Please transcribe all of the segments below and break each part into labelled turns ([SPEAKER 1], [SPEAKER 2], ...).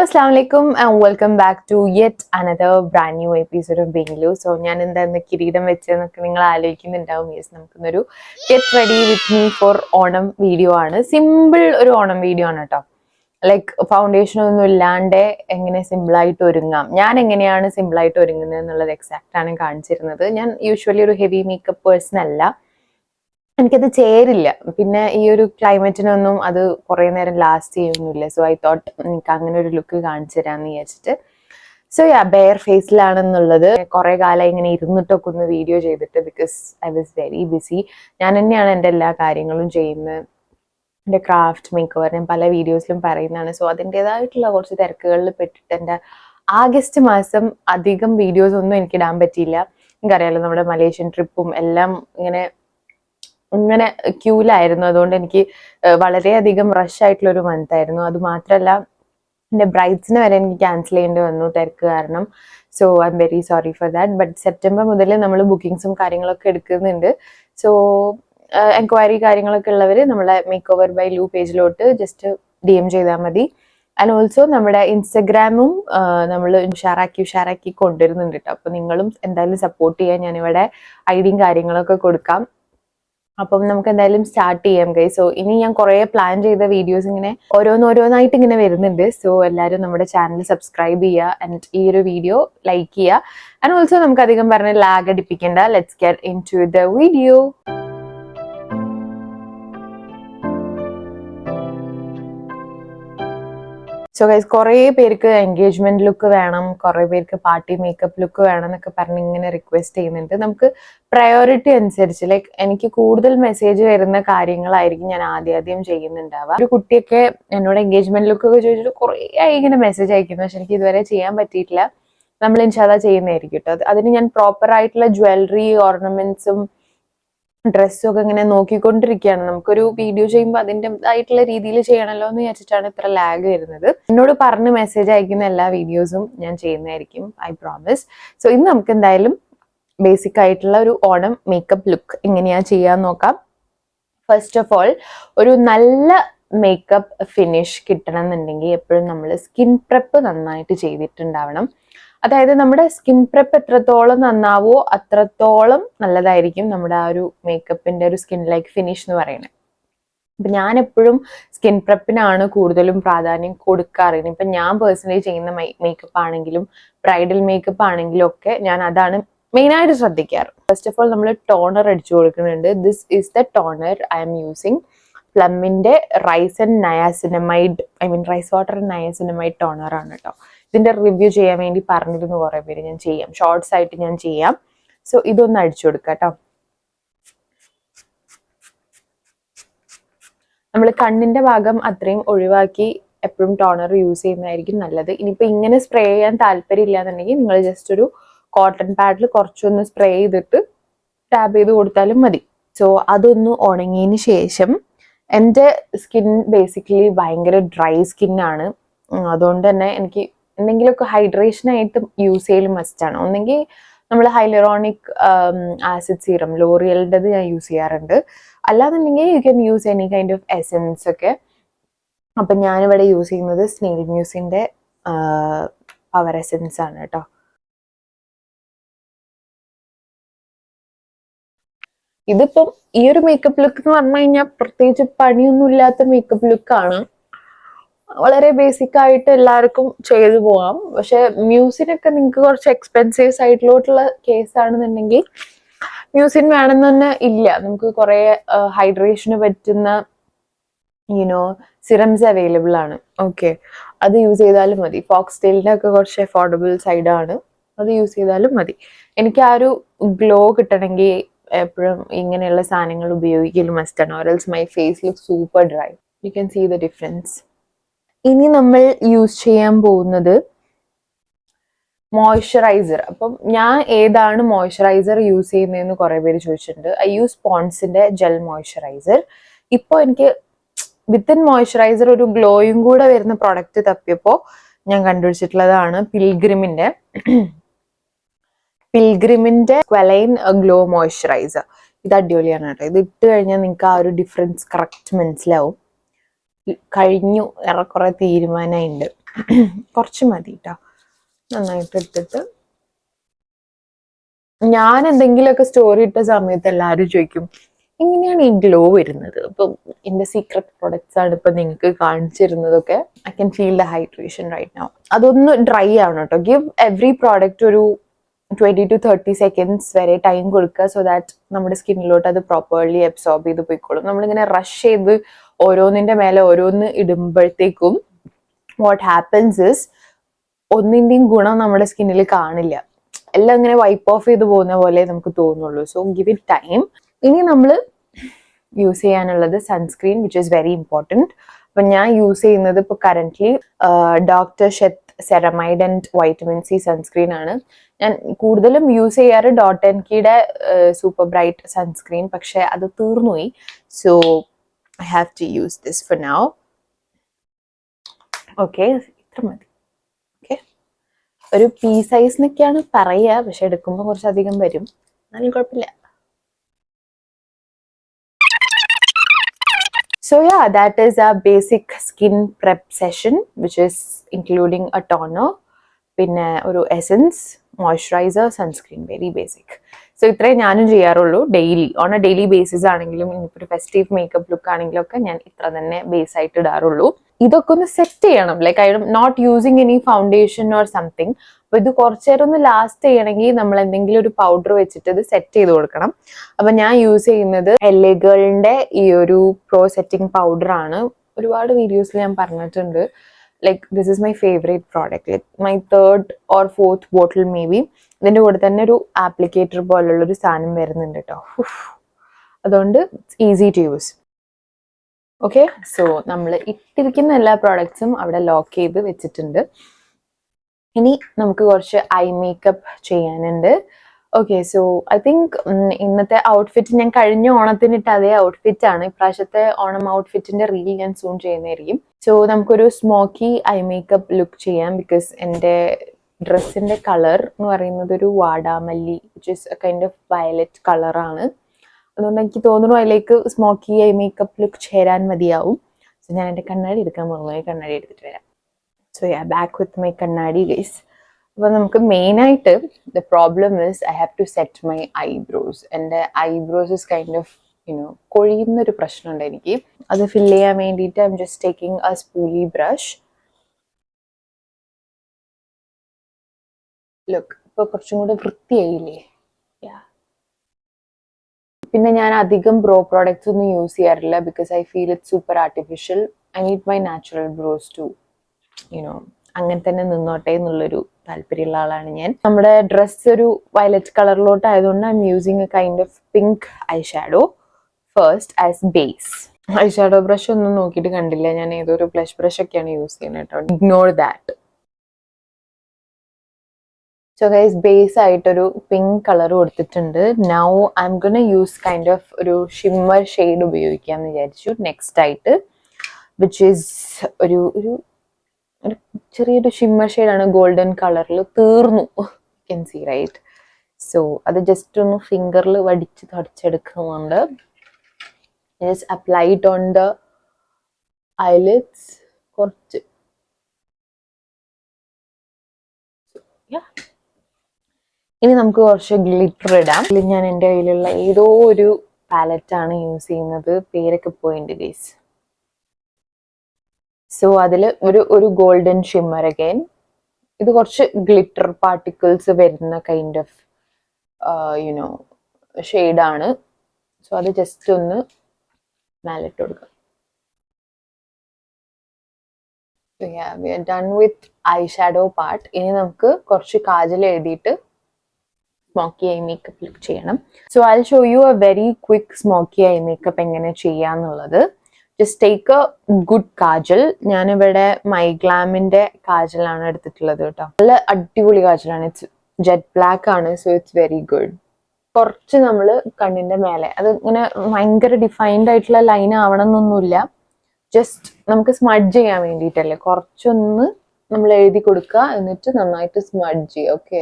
[SPEAKER 1] അസ്സാം വലൈക്കും and welcome back to yet another brand new episode of ബെങ്കിലു so ഞാൻ എന്തായിരുന്നു കിരീടം വെച്ചതെന്നൊക്കെ നിങ്ങൾ ആലോചിക്കുന്നുണ്ടാവും. Yes നമുക്കൊന്നൊരു get ready with me for Onam video ആണ്. സിമ്പിൾ ഒരു ഓണം വീഡിയോ ആണ് കേട്ടോ ലൈക്ക് ഫൗണ്ടേഷൻ ഒന്നും ഇല്ലാണ്ട് എങ്ങനെ സിമ്പിളായിട്ട് ഒരുങ്ങാം. ഞാൻ എങ്ങനെയാണ് സിമ്പിളായിട്ട് ഒരുങ്ങുന്നത് എന്നുള്ളത് എക്സാക്റ്റ് ആണ് കാണിച്ചിരുന്നത്. ഞാൻ യൂഷ്വലി ഒരു ഹെവി മേക്കപ്പ് പേഴ്സൺ അല്ല. എനിക്കത് ചേരില്ല. പിന്നെ ഈ ഒരു ക്ലൈമറ്റിനൊന്നും അത് കുറേ നേരം ലാസ്റ്റ് ചെയ്യുന്നില്ല. സോ ഐ തോട്ട് എനിക്ക് അങ്ങനെ ഒരു ലുക്ക് കാണിച്ചു തരാമെന്ന് വിചാരിച്ചിട്ട്. സോ യാ ബെയർ ഫേസിലാണെന്നുള്ളത് കുറെ കാലം ഇങ്ങനെ ഇരുന്നിട്ടൊക്കെ ഒന്ന് വീഡിയോ ചെയ്തിട്ട് because I was very busy ഞാൻ തന്നെയാണ് എന്റെ എല്ലാ കാര്യങ്ങളും ചെയ്യുന്നത്. എന്റെ ക്രാഫ്റ്റ് മേക്ക് ഓവർ ഞാൻ പല വീഡിയോസിലും പറയുന്നതാണ്. സോ അതിന്റെതായിട്ടുള്ള കുറച്ച് തിരക്കുകളിൽ പെട്ടിട്ട് എന്റെ ആഗസ്റ്റ് മാസം അധികം വീഡിയോസ് ഒന്നും എനിക്ക് ഇടാൻ പറ്റിയില്ല. എനിക്കറിയാലോ നമ്മുടെ മലേഷ്യൻ ട്രിപ്പും എല്ലാം ഇങ്ങനെ ഇങ്ങനെ ക്യൂലായിരുന്നു അതുകൊണ്ട് എനിക്ക് വളരെയധികം റഷ് ആയിട്ടുള്ള ഒരു മന്ത് ആയിരുന്നു. അത് മാത്രല്ല എന്റെ ബ്രൈറ്റ്സിന് വരെ എനിക്ക് ക്യാൻസൽ ചെയ്യേണ്ടി വന്നു തിരക്ക് കാരണം. So I'm very sorry for that but September മുതൽ നമ്മൾ ബുക്കിങ്സും കാര്യങ്ങളൊക്കെ എടുക്കുന്നുണ്ട്. സോ എൻക്വയറി കാര്യങ്ങളൊക്കെ ഉള്ളവർ നമ്മളെ മേക്ക് ഓവർ ബൈ ലൂ പേജിലോട്ട് ജസ്റ്റ് ഡി എം ചെയ്താൽ മതി. ആൻഡ് ഓൾസോ നമ്മുടെ ഇൻസ്റ്റഗ്രാമും നമ്മൾ ഉഷാറാക്കി ഉഷാറാക്കി കൊണ്ടുവരുന്നുണ്ട് കേട്ടോ അപ്പോൾ നിങ്ങളും എന്തായാലും സപ്പോർട്ട് ചെയ്യാൻ ഞാനിവിടെ ഐ ഡിയും കാര്യങ്ങളൊക്കെ കൊടുക്കാം. അപ്പം നമുക്ക് എന്തായാലും സ്റ്റാർട്ട് ചെയ്യാം ഗൈ സോ ഇനി ഞാൻ കുറേ പ്ലാൻ ചെയ്ത വീഡിയോസ് ഇങ്ങനെ ഓരോന്നോരോന്നായിട്ട് ഇങ്ങനെ വരുന്നുണ്ട്. സോ എല്ലാവരും നമ്മുടെ ചാനൽ സബ്സ്ക്രൈബ് ചെയ്യുക ആൻഡ് ഈ ഒരു വീഡിയോ ലൈക്ക് ചെയ്യുക. ആൻഡ് ഓൾസോ നമുക്ക് അധികം പറഞ്ഞ് lag അടിപ്പിക്കേണ്ട. Let's get into the video so guys കുറേ പേർക്ക് എൻഗേജ്മെന്റ് ലുക്ക് വേണം കുറേ പേർക്ക് പാർട്ടി മേക്കപ്പ് ലുക്ക് വേണം എന്നൊക്കെ പറഞ്ഞ് ഇങ്ങനെ റിക്വസ്റ്റ് ചെയ്യുന്നുണ്ട്. നമുക്ക് പ്രയോറിറ്റി അനുസരിച്ച് ലൈക്ക് എനിക്ക് കൂടുതൽ മെസ്സേജ് വരുന്ന കാര്യങ്ങളായിരിക്കും ഞാൻ ആദ്യം ആദ്യം ചെയ്യുന്നുണ്ടാവുക. ഒരു കുട്ടിയൊക്കെ എന്നോട് എൻഗേജ്മെന്റ് ലുക്ക് ഒക്കെ ചോദിച്ചിട്ട് കുറേ ആയി ഇങ്ങനെ മെസ്സേജ് അയക്കുന്നു. പക്ഷെ എനിക്ക് ഇതുവരെ ചെയ്യാൻ പറ്റിയിട്ടില്ല. നമ്മൾ ഇൻഷാദ ചെയ്യുന്നതായിരിക്കും കേട്ടോ. അത് അതിന് ഞാൻ പ്രോപ്പർ ആയിട്ടുള്ള ജ്വല്ലറി ഓർണമെന്റ്സും ഡ്രസ്സും ഒക്കെ ഇങ്ങനെ നോക്കിക്കൊണ്ടിരിക്കുകയാണ്. നമുക്കൊരു വീഡിയോ ചെയ്യുമ്പോൾ അതിന്റെ ആയിട്ടുള്ള രീതിയിൽ ചെയ്യണമല്ലോ എന്ന് വിചാരിച്ചിട്ടാണ് ഇത്ര ലാഗ് വരുന്നത്. എന്നോട് പറഞ്ഞ് മെസ്സേജ് അയക്കുന്ന എല്ലാ വീഡിയോസും ഞാൻ ചെയ്യുന്നതായിരിക്കും ഐ പ്രോമിസ് സോ ഇന്ന് നമുക്ക് എന്തായാലും ബേസിക് ആയിട്ടുള്ള ഒരു ഓണം മേക്കപ്പ് ലുക്ക് എങ്ങനെയാ ചെയ്യാൻ നോക്കാം. ഫസ്റ്റ് ഓഫ് ഓൾ ഒരു നല്ല മേക്കപ്പ് ഫിനിഷ് കിട്ടണം എന്നുണ്ടെങ്കിൽ എപ്പോഴും നമ്മൾ സ്കിൻ പ്രെപ്പ് നന്നായിട്ട് ചെയ്തിട്ടുണ്ടാവണം. അതായത് നമ്മുടെ സ്കിൻ പ്രെപ്പ് എത്രത്തോളം നന്നാവോ അത്രത്തോളം നല്ലതായിരിക്കും നമ്മുടെ ആ ഒരു മേക്കപ്പിന്റെ ഒരു സ്കിൻ ലൈക്ക് ഫിനിഷ് എന്ന് പറയുന്നത്. അപ്പൊ ഞാൻ എപ്പോഴും സ്കിൻ പ്രെപ്പിനാണ് കൂടുതലും പ്രാധാന്യം കൊടുക്കാറ് ഇപ്പൊ ഞാൻ പേഴ്സണലി ചെയ്യുന്ന മേക്കപ്പ് ആണെങ്കിലും ബ്രൈഡൽ മേക്കപ്പ് ആണെങ്കിലും ഒക്കെ ഞാൻ അതാണ് മെയിനായിട്ട് ശ്രദ്ധിക്കാറ്. ഫസ്റ്റ് ഓഫ് ഓൾ നമ്മൾ ടോണർ അടിച്ചു കൊടുക്കുന്നുണ്ട്. This is the toner I'm using പ്ലമ്മിന്റെ rice and niacinamide I mean rice water and niacinamide ആണ് കേട്ടോ ഇതിന്റെ റിവ്യൂ ചെയ്യാൻ വേണ്ടി പറഞ്ഞിരുന്നു കുറേ പേര്. ഞാൻ ചെയ്യാം. ഷോർട്സ് ആയിട്ട് ഞാൻ ചെയ്യാം. സോ ഇതൊന്ന് അടിച്ചു കൊടുക്കാം കേട്ടോ. നമ്മൾ കണ്ണിന്റെ ഭാഗം അത്രയും ഒഴിവാക്കി എപ്പോഴും ടോണർ യൂസ് ചെയ്യുന്നതായിരിക്കും നല്ലത്. ഇനിയിപ്പോ ഇങ്ങനെ സ്പ്രേ ചെയ്യാൻ താല്പര്യം ഇല്ലാന്നുണ്ടെങ്കിൽ നിങ്ങൾ ജസ്റ്റ് ഒരു കോട്ടൺ പാഡിൽ കുറച്ചൊന്ന് സ്പ്രേ ചെയ്തിട്ട് ടാപ്പ് ചെയ്ത് കൊടുത്താലും മതി. സോ അതൊന്ന് ഉണങ്ങിയതിന് ശേഷം എന്റെ സ്കിൻ ബേസിക്കലി ഭയങ്കര ഡ്രൈ സ്കിന്നാണ് അതുകൊണ്ട് തന്നെ എനിക്ക് എന്തെങ്കിലുമൊക്കെ ഹൈഡ്രേഷൻ ആയിട്ട് യൂസ് ചെയ്യലും മസ്റ്റാണ് ഒന്നെങ്കിൽ നമ്മൾ ഹൈലറോണിക് ആസിഡ് സീറം ലോറിയലിന്റെത് ഞാൻ യൂസ് ചെയ്യാറുണ്ട്. അല്ലാന്നുണ്ടെങ്കിൽ you can use any kind of essence ഒക്കെ. അപ്പം ഞാനിവിടെ യൂസ് ചെയ്യുന്നത് സ്നെയിൽ മ്യൂസിന്റെ പവർ എസെൻസ് ആണ് കേട്ടോ ഇതിപ്പം ഈ ഒരു മേക്കപ്പ് ലുക്ക് എന്ന് പറഞ്ഞു കഴിഞ്ഞാൽ പ്രത്യേകിച്ച് പണിയൊന്നും ഇല്ലാത്ത മേക്കപ്പ് ലുക്കാണ് വളരെ ബേസിക് ആയിട്ട് എല്ലാവർക്കും ചെയ്തു പോകാം പക്ഷെ മ്യൂസിനൊക്കെ നിങ്ങൾക്ക് കുറച്ച് എക്സ്പെൻസീവ് സൈഡിലോട്ടുള്ള കേസ് ആണെന്നുണ്ടെങ്കിൽ മ്യൂസിൻ വേണമെന്ന് തന്നെ ഇല്ല. നമുക്ക് കുറെ ഹൈഡ്രേഷന് പറ്റുന്ന യുനോ സിറംസ് അവൈലബിൾ ആണ്. ഓക്കെ അത് യൂസ് ചെയ്താലും മതി. ഫോക്സ് ടെയിലിന്റെ ഒക്കെ കുറച്ച് അഫോർഡബിൾ സൈഡ് ആണ്. അത് യൂസ് ചെയ്താലും മതി. എനിക്ക് ആ ഒരു ഗ്ലോ കിട്ടണമെങ്കിൽ എപ്പോഴും ഇങ്ങനെയുള്ള സാധനങ്ങൾ ഉപയോഗിക്കലും മസ്റ്റാണ് ഓരൽസ് my face look super dry you can see the difference ഇനി നമ്മൾ യൂസ് ചെയ്യാൻ പോകുന്നത് മോയ്സ്ചറൈസർ അപ്പം ഞാൻ ഏതാണ് മോയ്സ്ചറൈസർ യൂസ് ചെയ്യുന്നതെന്ന് കുറെ പേര് ചോദിച്ചിട്ടുണ്ട്. ഐ യൂസ് പോൺസിന്റെ ജെൽ മോയ്സ്ചറൈസർ ഇപ്പോൾ എനിക്ക് വിത്തിൻ മോയ്സ്ചറൈസർ ഒരു ഗ്ലോയും കൂടെ വരുന്ന പ്രോഡക്റ്റ് തപ്പിയപ്പോൾ ഞാൻ കണ്ടുപിടിച്ചിട്ടുള്ളതാണ് പിൽഗ്രിമിന്റെ പിൽഗ്രിമിന്റെ ക്വലൈൻ ഗ്ലോ മോയ്സ്ചറൈസർ ഇത് അടിപൊളിയാണ് കേട്ടോ. ഇത് ഇട്ട് കഴിഞ്ഞാൽ നിങ്ങൾക്ക് ആ ഒരു ഡിഫറൻസ് കറക്റ്റ് മനസ്സിലാവും. കഴിഞ്ഞു. ഏറെക്കുറെ തീരുമാനമുണ്ട് കുറച്ച് മതി കേട്ടോ നന്നായിട്ട് എടുത്തിട്ട്. ഞാൻ എന്തെങ്കിലുമൊക്കെ സ്റ്റോറി ഇട്ട സമയത്ത് എല്ലാവരും ചോദിക്കും എങ്ങനെയാണ് ഈ ഗ്ലോ വരുന്നത്? ഇപ്പം എന്റെ സീക്രട്ട് പ്രൊഡക്ട്സ് ആണ് ഇപ്പൊ നിങ്ങൾക്ക് കാണിച്ചിരുന്നതൊക്കെ I can feel the hydration right no അതൊന്ന് ഡ്രൈ ആവണം കേട്ടോ ഗിവ് എവറി പ്രോഡക്റ്റ് ഒരു ട്വന്റി ടു തേർട്ടി സെക്കൻഡ്സ് വരെ ടൈം കൊടുക്കുക സോ ദാറ്റ് നമ്മുടെ സ്കിന്നിലോട്ട് അത് പ്രോപ്പർലി അബ്സോർബ് ചെയ്ത് പോയിക്കോളും. നമ്മളിങ്ങനെ റഷ് ചെയ്ത് ഓരോന്നിന്റെ മേലെ ഓരോന്ന് ഇടുമ്പോഴത്തേക്കും വാട്ട് ഹാപ്പൻസ് ഇസ് ഒന്നിന്റെയും ഗുണം നമ്മുടെ സ്കിന്നിൽ കാണില്ല. എല്ലാം ഇങ്ങനെ വൈപ്പ് ഓഫ് ചെയ്ത് പോകുന്ന പോലെ നമുക്ക് തോന്നുള്ളൂ. സോ ഗിവ് ഇറ്റ് ടൈം ഇനി നമ്മൾ യൂസ് ചെയ്യാനുള്ളത് sunscreen which is very important അപ്പം ഞാൻ യൂസ് ചെയ്യുന്നത് ഇപ്പോൾ currently doctor Sheth ceramide and vitamin C sunscreen ആണ്. ഞാൻ കൂടുതലും യൂസ് ചെയ്യാറ് ഡോട്ട് എൻ കിയുടെ സൂപ്പർ ബ്രൈറ്റ് സൺസ്ക്രീൻ പക്ഷെ അത് തീർന്നുപോയി. So I have to use this for now okay ഇത്ര മതി. ഓക്കെ ഒരു പീ സൈസ് എന്നൊക്കെയാണ് പറയുക പക്ഷെ എടുക്കുമ്പോൾ കുറച്ചധികം വരും. എന്നാലും കുഴപ്പമില്ല. So yeah, that is our basic skin prep session, which is including a toner, പിന്നെ ഒരു essence moisturiser sunscreen very basic so ഇത്രേ ഞാനും ചെയ്യാറുള്ളൂ. Daily on a daily basis ആണെങ്കിലും ഇനിയിപ്പോൾ ഒരു ഫെസ്റ്റീവ് മേക്കപ്പ് ലുക്ക് ആണെങ്കിലും ഒക്കെ ഞാൻ ഇത്ര തന്നെ ബേസ് ആയിട്ട് ഇടാറുള്ളൂ. ഇതൊക്കെ ഒന്ന് സെറ്റ് ചെയ്യണം. Like I not using any foundation or something അപ്പൊ ഇത് കുറച്ചു നേരം ഒന്ന് ലാസ്റ്റ് ചെയ്യണമെങ്കിൽ നമ്മൾ എന്തെങ്കിലും ഒരു പൗഡർ വെച്ചിട്ട് ഇത് സെറ്റ് ചെയ്ത് കൊടുക്കണം. അപ്പൊ ഞാൻ യൂസ് ചെയ്യുന്നത് എല്ലുകളുടെ ഈ ഒരു പ്രോ സെറ്റിംഗ് പൗഡർ ആണ്. ഒരുപാട് വീഡിയോസിൽ ഞാൻ പറഞ്ഞിട്ടുണ്ട്. Like this is my favourite product like my third or fourth bottle maybe ഇതിന്റെ കൂടെ തന്നെ ഒരു ആപ്ലിക്കേറ്റർ പോലുള്ള ഒരു സാധനം വരുന്നുണ്ട് കേട്ടോ അതുകൊണ്ട് easy to use okay so നമ്മൾ ഇട്ടിരിക്കുന്ന എല്ലാ പ്രോഡക്ട്സും അവിടെ ലോക്ക് ചെയ്ത് വെച്ചിട്ടുണ്ട്. ഇനി നമുക്ക് കുറച്ച് ഐ മേക്കപ്പ് ചെയ്യാനുണ്ട്. ഓക്കെ സോ ഐ തിങ്ക് ഇന്നത്തെ ഔട്ട്ഫിറ്റ് ഞാൻ കഴിഞ്ഞ ഓണത്തിന് ഇട്ട അതേ ഔട്ട്ഫിറ്റ് ആണ്. ഇപ്രാവശ്യത്തെ ഓണം ഔട്ട്ഫിറ്റിന്റെ റീൽ ഞാൻ സൂൺ ചെയ്യുന്നതായിരിക്കും. സോ നമുക്കൊരു സ്മോക്കി ഐ മേക്കപ്പ് ലുക്ക് ചെയ്യാം ബിക്കോസ് എന്റെ ഡ്രസ്സിന്റെ കളർ എന്ന് പറയുന്നത് ഒരു വാടാമല്ലി which is a kind of violet കളറാണ് അതുകൊണ്ട് എനിക്ക് തോന്നുന്നു അതിലേക്ക് സ്മോക്കി ഐ മേക്കപ്പ് ലുക്ക് ചേരാൻ മതിയാവും. സോ ഞാൻ എന്റെ കണ്ണാടി എടുക്കാൻ പോകുന്നു കണ്ണാടി എടുത്തിട്ട് വരാം. So yeah back with my കണ്ണാടി ഗൈസ് അപ്പോൾ നമുക്ക് മെയിനായിട്ട് the problem is I have to set my eyebrows എന്റെ eyebrows is kind of you know കൊഴിയുന്നൊരു പ്രശ്നമുണ്ട് എനിക്ക്. അത് ഫില്ല് ചെയ്യാൻ വേണ്ടിയിട്ട് I'm just taking a spoolie brush look ഇപ്പോൾ കുറച്ചും കൂടെ വൃത്തിയായില്ലേ? പിന്നെ ഞാൻ അധികം ബ്രോ പ്രോഡക്റ്റ്സ് ഒന്നും യൂസ് ചെയ്യാറില്ല because I feel it super artificial I need my natural brows to you know അങ്ങനെ തന്നെ നിന്നോട്ടെ എന്നുള്ളൊരു താല്പര്യമുള്ള ആളാണ് ഞാൻ. നമ്മുടെ ഡ്രസ്സ് ഒരു വയലറ്റ് കളറിലോട്ട് ആയതുകൊണ്ട് I'm using a kind of pink eyeshadow first as base eyeshadow brush ഒന്നും നോക്കിയിട്ട് കണ്ടില്ല. ഞാൻ ഏതൊരു ബ്ലഷ് ബ്രഷ് ഒക്കെയാണ് യൂസ് ചെയ്യുന്നത് കേട്ടോ. Ignore that so guys base ആയിട്ടൊരു പിങ്ക് കളർ കൊടുത്തിട്ടുണ്ട്. Now I'm gonna use kind of ഒരു ഷിമ്മർ ഷെയ്ഡ് ഉപയോഗിക്കാമെന്ന് വിചാരിച്ചു. നെക്സ്റ്റ് ആയിട്ട് വിച്ച് ഈസ് ഒരു ഒരു ഒരു ചെറിയൊരു ഷിമ്മർ ഷെയ്ഡാണ് ഗോൾഡൻ കളറിൽ തീർന്നു. കെൻ സി റൈറ്റ് സോ അത് ജസ്റ്റ് ഒന്ന് ഫിംഗറിൽ വടിച്ച് തുടച്ചെടുക്കുന്നുണ്ട്. Just applied on the eyelids കുറച്ച്. ഇനി നമുക്ക് കുറച്ച് ഗ്ലിറ്റർ ഇടാം. ഞാൻ എന്റെ കയ്യിലുള്ള ഏതോ ഒരു പാലറ്റാണ് യൂസ് ചെയ്യുന്നത്. പേരൊക്കെ പോയിന്റ് ഗൈസ് സോ അതിൽ ഒരു ഒരു ഗോൾഡൻ ഷിമ്മർ അഗൈൻ ഇത് കുറച്ച് ഗ്ലിറ്റർ പാർട്ടിക്കിൾസ് വരുന്ന കൈൻഡ് ഓഫ് യുനോ ഷെയ്ഡാണ് സോ അത് ജസ്റ്റ് ഒന്ന് മേലിട്ട് കൊടുക്കാം. Done with I shadow part ഇനി നമുക്ക് കുറച്ച് കാജൽ എഴുതിയിട്ട് സ്മോക്കി ഐ മേക്കപ്പ് ലുക്ക് ചെയ്യണം. So I show you a very quick smoky eye makeup എങ്ങനെ ചെയ്യാന്നുള്ളത്. Just take a good kajal. ഞാനിവിടെ മൈഗ്ലാമിന്റെ കാജലാണ് എടുത്തിട്ടുള്ളത് കേട്ടോ. നല്ല അടിപൊളി കാജലാണ്. ഇറ്റ്സ് ജെറ്റ് ബ്ലാക്ക് ആണ് സോ ഇറ്റ്സ് വെരി ഗുഡ് കുറച്ച് നമ്മൾ കണ്ണിന്റെ മേലെ. അത് ഇങ്ങനെ ഭയങ്കര ഡിഫൈൻഡ് ആയിട്ടുള്ള ലൈൻ ആവണം എന്നൊന്നുമില്ല ജസ്റ്റ് നമുക്ക് സ്മഡ്ജ് ചെയ്യാൻ വേണ്ടിയിട്ടല്ലേ. കുറച്ചൊന്ന് നമ്മൾ എഴുതി കൊടുക്കുക എന്നിട്ട് നന്നായിട്ട് സ്മഡ്ജ് ചെയ്യുക. ഓക്കെ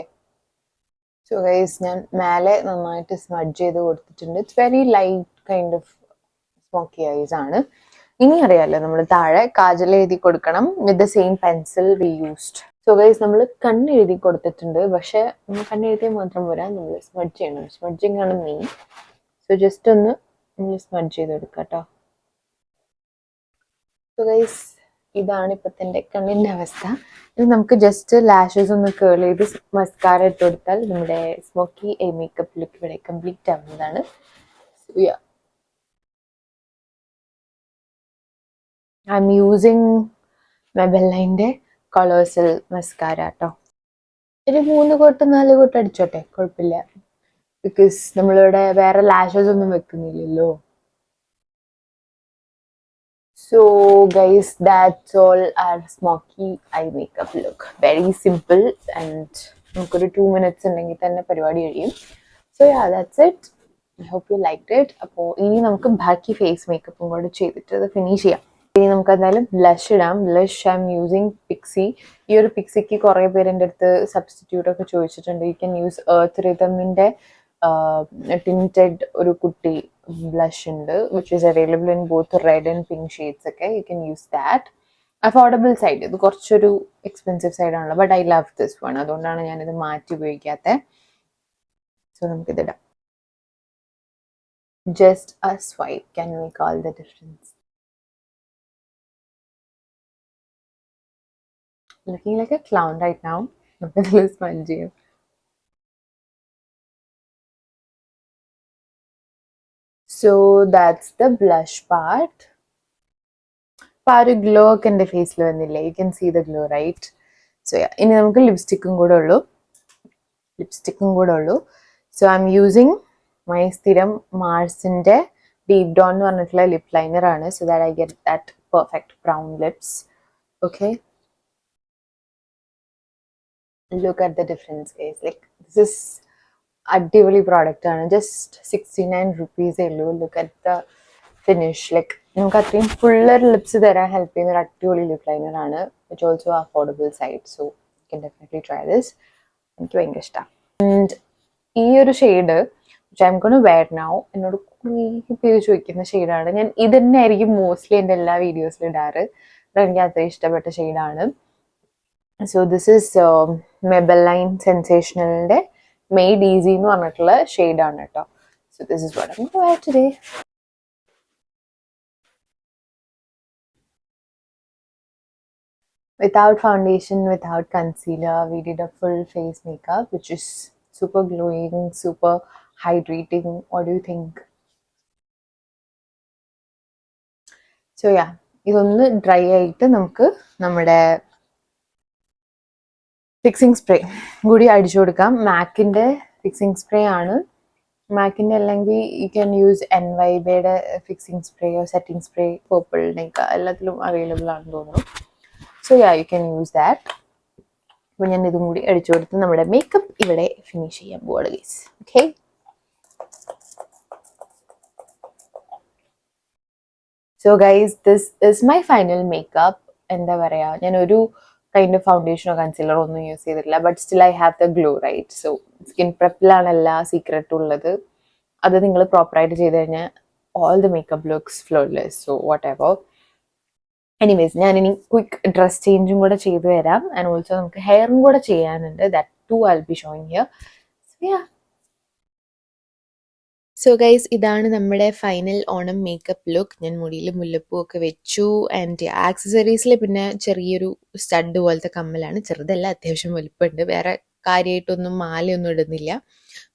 [SPEAKER 1] സോ ഗൈസ് ഞാൻ മേലെ നന്നായിട്ട് സ്മഡ്ജ് ചെയ്ത് കൊടുത്തിട്ടുണ്ട്. It's very light kind of smoky eyes ആണ്. ഇനി അറിയാലോ നമ്മൾ താഴെ കാജൽ എഴുതി കൊടുക്കണം with the same pencil we used so guys നമ്മൾ കണ്ണ് എഴുതി കൊടുത്തിട്ടുണ്ട്. പക്ഷെ നമ്മൾ കണ്ണ് എഴുതിയാൽ മാത്രം പോരാ നമ്മൾ സ്മഡ് ചെയ്യണം. സ്മഡ്ജിങ് ആണ് മെയിൻ സോ ജസ്റ്റ് ഒന്ന് നമ്മൾ സ്മഡ് ചെയ്ത് കൊടുക്കാം കേട്ടോ സോ ഗൈസ് ഇതാണ് ഇപ്പത്തെ കണ്ണിന്റെ അവസ്ഥ. ഇനി നമുക്ക് ജസ്റ്റ് ലാഷസ് ഒന്ന് കേൾ ചെയ്ത് മസ്കാര ഇട്ട് കൊടുത്താൽ നമ്മുടെ സ്മോക്കി ഐ മേക്കപ്പ് ലുക്ക് ഇവിടെ കംപ്ലീറ്റ് ആവുന്നതാണ്. ഐ യൂസിങ് മെബെല്ലൈന്റെ കളേഴ്സിൽ മസ്കാര കേട്ടോ ഒരു മൂന്ന് കോട്ട് നാല് കോട്ട് അടിച്ചോട്ടെ? കുഴപ്പമില്ല. ബിക്കോസ് നമ്മളിവിടെ വേറെ ലാഷസ് ഒന്നും വെക്കുന്നില്ലല്ലോ. So guys that's all our smoky eye makeup look very simple and നമുക്കൊരു ടു മിനിറ്റ്സ് ഉണ്ടെങ്കിൽ തന്നെ പരിപാടി കഴിയും. So yeah that's it I hope you like it അപ്പോൾ ഇനി നമുക്ക് ബാക്കി ഫേസ് മേക്കപ്പും കൂടെ ചെയ്തിട്ട് അത് ഫിനിഷ് ചെയ്യാം. ഇനി നമുക്ക് എന്തായാലും ബ്ലഷ് ഇടാം. Blush I'm using Pixi ഈ ഒരു പിക്സിക്ക് കുറേ പേര് എന്റെ അടുത്ത് സബ്സ്റ്റിറ്റ്യൂട്ട് ഒക്കെ ചോദിച്ചിട്ടുണ്ട്. യു ക്യാൻ യൂസ് എർത്ത് റിതമിന്റെ ടിന്റഡ് ഒരു കുട്ടി ബ്ലഷ് ഉണ്ട് which is available in both red and pink shades ഒക്കെ. You can use that affordable side ഇത് കുറച്ചൊരു expensive സൈഡാണല്ലോ but I love this one അതുകൊണ്ടാണ് ഞാനിത് മാറ്റി ഉപയോഗിക്കാത്തത് so നമുക്കിതിടാം just a swipe can make all the difference looking like a clown right now. നമുക്കതിൽ smile ചെയ്യും so that's the blush part അപ്പം ആ ഒരു ഗ്ലോ ഒക്കെ എന്റെ ഫേസിൽ വന്നില്ലേ? You can see the glow right so ഇനി നമുക്ക് ലിപ്സ്റ്റിക്കും കൂടെ ഉള്ളൂ. ലിപ്സ്റ്റിക്കും കൂടെ ഉള്ളൂ. So I'm using my സ്ഥിരം മാർസിന്റെ ഡീപ് ഡോൺ എന്ന് പറഞ്ഞിട്ടുള്ള ലിപ് ലൈനർ ആണ്. So that I get that perfect brown lips okay look at the difference guys. Like this is അടിപൊളി പ്രോഡക്റ്റ് ആണ്. ജസ്റ്റ് സിക്സ്റ്റി നയൻ റുപ്പീസേ ഉള്ളൂ. Look at the finish like നമുക്ക് അത്രയും ഫുള്ളർ ലിപ്സ് തരാൻ ഹെൽപ്പ് ചെയ്യുന്ന ഒരു അടിപൊളി ലിപ് ലൈനർ ആണ് which also affordable side so can definitely try this എനിക്ക് ഭയങ്കര ഇഷ്ടമാണ് ആൻഡ് ഈ ഒരു ഷെയ്ഡ് ഐ എം കൊണ്ട് വെയർ നൗ എന്നോട് കുറേ പേര് ചോദിക്കുന്ന ഷെയ്ഡാണ് ഞാൻ ഇത് തന്നെ ആയിരിക്കും മോസ്റ്റ്ലി എന്റെ എല്ലാ വീഡിയോസിലും ഇടാറ്. എനിക്ക് അത്രയും ഇഷ്ടപ്പെട്ട ഷെയ്ഡാണ് സോ ദിസ് ഇസ് മെബലൈൻ സെൻസേഷണലിന്റെ മെയ്ഡ് ഈസി എന്ന് പറഞ്ഞിട്ടുള്ള ഷെയ്ഡാണ് കേട്ടോ so this is what I'm wear today without foundation without concealer we did a full face makeup which is super glowing super hydrating what do you think so yeah ഇതൊന്ന് dry ആയിട്ട് നമുക്ക് നമ്മുടെ fixing spray കൂടി അടിച്ചു കൊടുക്കാം. മാക്കിന്റെ fixing spray ആണ്. മാക്കിന്റെ അല്ലെങ്കിൽ യു ക്യാൻ യൂസ് എൻ വൈബയുടെ ഫിക്സിംഗ് സ്പ്രേയോ സെറ്റിംഗ് സ്പ്രേ പേർപ്പിളിനൊക്കെ എല്ലാത്തിലും അവൈലബിൾ ആണെന്ന് തോന്നുന്നു. So yeah you can use that അപ്പോൾ ഞാൻ ഇതും കൂടി അടിച്ചു കൊടുത്ത് നമ്മുടെ മേക്കപ്പ് ഇവിടെ ഫിനിഷ് ചെയ്യാൻ പോവാണ് guys okay so guys this is my final makeup എന്താ പറയുക ഞാനൊരു കൈൻഡ് ഓഫ് ഫൗണ്ടേഷനോ കൺസീലറോ ഒന്നും യൂസ് ചെയ്തിട്ടില്ല. But still I have the glow right so skin പ്രെപ്പിലാണ് എല്ലാ സീക്രട്ടും ഉള്ളത്. അത് നിങ്ങൾ പ്രോപ്പറായിട്ട് ചെയ്ത് കഴിഞ്ഞാൽ all the makeup looks flawless so whatever anyways ഞാൻ ഇനി ക്വിക്ക് ഡ്രസ് ചേഞ്ചും കൂടെ ചെയ്തു തരാം ആൻഡ് ഓൾസോ നമുക്ക് ഹെയറും കൂടെ ചെയ്യാനുണ്ട്. That too I be showing here so yeah so guys ഇതാണ് നമ്മുടെ ഫൈനൽ ഓണം മേക്കപ്പ് ലുക്ക് ഞാൻ മുടിയിൽ മുല്ലപ്പൂ ഒക്കെ വെച്ചു. ആൻഡ് ആക്സസറീസിൽ പിന്നെ ചെറിയൊരു സ്റ്റഡ് പോലത്തെ കമ്മലാണ്. ചെറുതല്ല അത്യാവശ്യം വലുപ്പമുണ്ട്. വേറെ കാര്യമായിട്ടൊന്നും മാലയൊന്നും ഇടുന്നില്ല.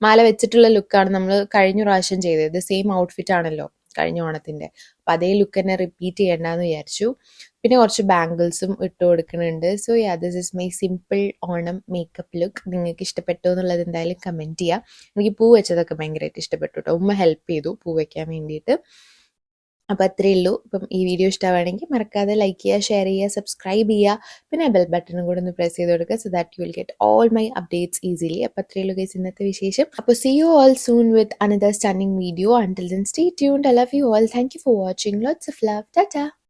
[SPEAKER 1] മാല വെച്ചിട്ടുള്ള ലുക്കാണ് നമ്മൾ കഴിഞ്ഞ പ്രാവശ്യം ചെയ്തത്. സെയിം ഔട്ട്ഫിറ്റ് ആണല്ലോ. കഴിഞ്ഞ ഓണത്തിന്റെ അപ്പം അതേ ലുക്ക് തന്നെ റിപ്പീറ്റ് ചെയ്യണ്ടെന്ന് വിചാരിച്ചു. പിന്നെ കുറച്ച് ബാംഗിൾസും ഇട്ട് കൊടുക്കുന്നുണ്ട്. So yeah this is my simple Onam makeup look നിങ്ങൾക്ക് ഇഷ്ടപ്പെട്ടു എന്നുള്ളത് എന്തായാലും കമന്റ് ചെയ്യാം. എനിക്ക് പൂ വെച്ചതൊക്കെ ഭയങ്കരമായിട്ട് ഇഷ്ടപ്പെട്ടു കേട്ടോ ഉമ്മ ഹെൽപ്പ് ചെയ്തു പൂ വയ്ക്കാൻ വേണ്ടിയിട്ട്. അപ്പോൾ അത്രയേ ഉള്ളൂ. ഇപ്പം ഈ വീഡിയോ ഇഷ്ടമാണെങ്കിൽ മറക്കാതെ ലൈക്ക് ചെയ്യുക ഷെയർ ചെയ്യുക സബ്സ്ക്രൈബ് ചെയ്യുക. പിന്നെ ബെൽ ബട്ടണും കൂടെ ഒന്ന് പ്രസ് ചെയ്ത് കൊടുക്കുക so that you will get all my updates easily അപ്പോൾ അത്രയേ ഉള്ളൂ ഗൈസ് ഇന്നത്തെ വിശേഷം. അപ്പോൾ see you all soon with another stunning video until then stay tune I love you all thank you for watching lots of love tata